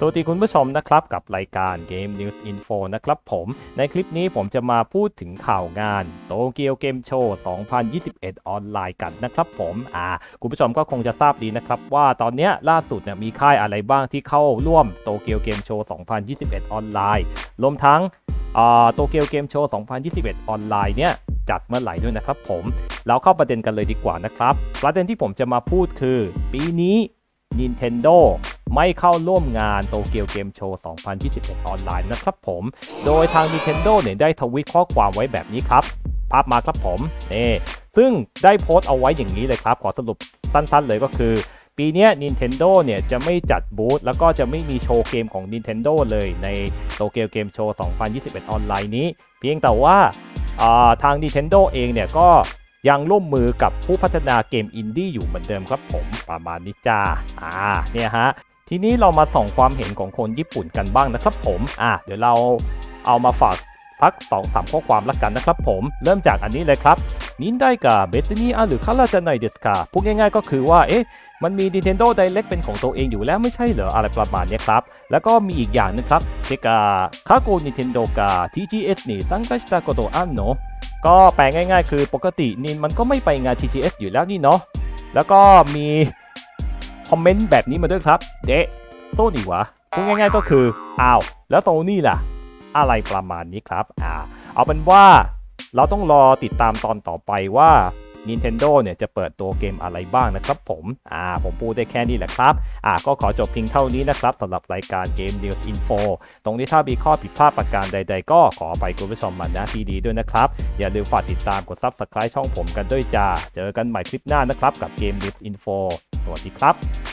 สวัสดีคุณผู้ชมนะครับกับรายการ Game News Info นะครับผมในคลิปนี้ผมจะมาพูดถึงข่าวงานโตเกียวเกมโชว์ 2021 ออนไลน์กันนะครับผมอ่าคุณผู้ชมก็คงจะทราบดีนะครับว่าตอนนี้ล่าสุดเนี่ยมีค่ายอะไรบ้างที่เข้าร่วมโตเกียวเกมโชว์ 2021 ออนไลน์ รวมทั้งโตเกียวเกมโชว์ 2021 ออนไลน์เนี่ยจัดเมื่อไหร่ด้วยนะครับผมเราเข้าประเด็นกันเลยดีกว่านะครับ ประเด็นที่ผมจะมาพูดคือ ปีนี้ Nintendo ไม่เข้าร่วมงานโตเกียวเกมโชว์ 2021 ออนไลน์นะครับผม โดยทาง Nintendo เนี่ยได้ทวิตข้อความไว้แบบนี้ครับ ภาพมาครับผมนี่ซึ่งได้โพสต์เอาไว้อย่างนี้เลยครับ ขอสรุปสั้นๆเลยก็คือ ปีนี้ Nintendo เนี่ยจะไม่จัดบูธแล้วก็จะไม่มีโชว์เกมของ Nintendo เลยในโตเกียวเกมโชว์ 2021 ออนไลน์นี้ เพียงแต่ว่าาทาง Nintendo เองเนี่ยก็ยังร่วมมือกับผู้พัฒนาเกมอินดี้อยู่เหมือนเดิมครับผมประมาณนี้จ้า อ่า เนี่ยฮะ ทีนี้เรามาส่องความเห็นของคนญี่ปุ่นกันบ้างนะครับผม อะเดี๋ยวเราเอามาฝากสัก2อสข้อความละกันนะครับผม เริ่มจากอันนี้เลยครับนินได้กับเบสนี่อะหรือคาราจะไนเดสกาพูดง่ายๆก็คือว่า เอ๊ะ มันมี Nintendo Direct เป็นของตัวเองอยู่แล้วไม่ใช่เหรอ อะไรประมาณนี้ครับ แล้วก็มีอีกอย่างนึงครับเทกาคาโก Nintendo กับ TGS นี่ซังกัชตาโกโตอันโนก็แปลง่ายๆ คือปกตินินมันก็ไม่ไปงาน TGS อยู่แล้วนี่เนาะ แล้วก็มี คอมเมนต์แบบนี้มาด้วยครับ เดะโซนี่วะพูดง่ายๆก็คือ อ้าว แล้วโซนี่ล่ะ อะไรประมาณนี้ครับ อ่า เอาเป็นว่าเราต้องรอติดตามตอนต่อไปว่า Nintendo เนี่ยจะเปิดตัวเกมอะไรบ้างนะครับผม อ่า ผมพูดได้แค่นี้แหละครับ อ่า ก็ขอจบเพียงเท่านี้นะครับสำหรับรายการ Game News Info ตรงนี้ถ้ามีข้อผิดพลาดประการใด ๆ ก็ขอไปคุณผู้ชมมาณที่ดีด้วยนะครับ อย่าลืมฝากติดตามกด Subscribe ช่องผมกันด้วยจ้า เจอกันใหม่คลิปหน้านะครับกับ Game News Info วัสดีครับ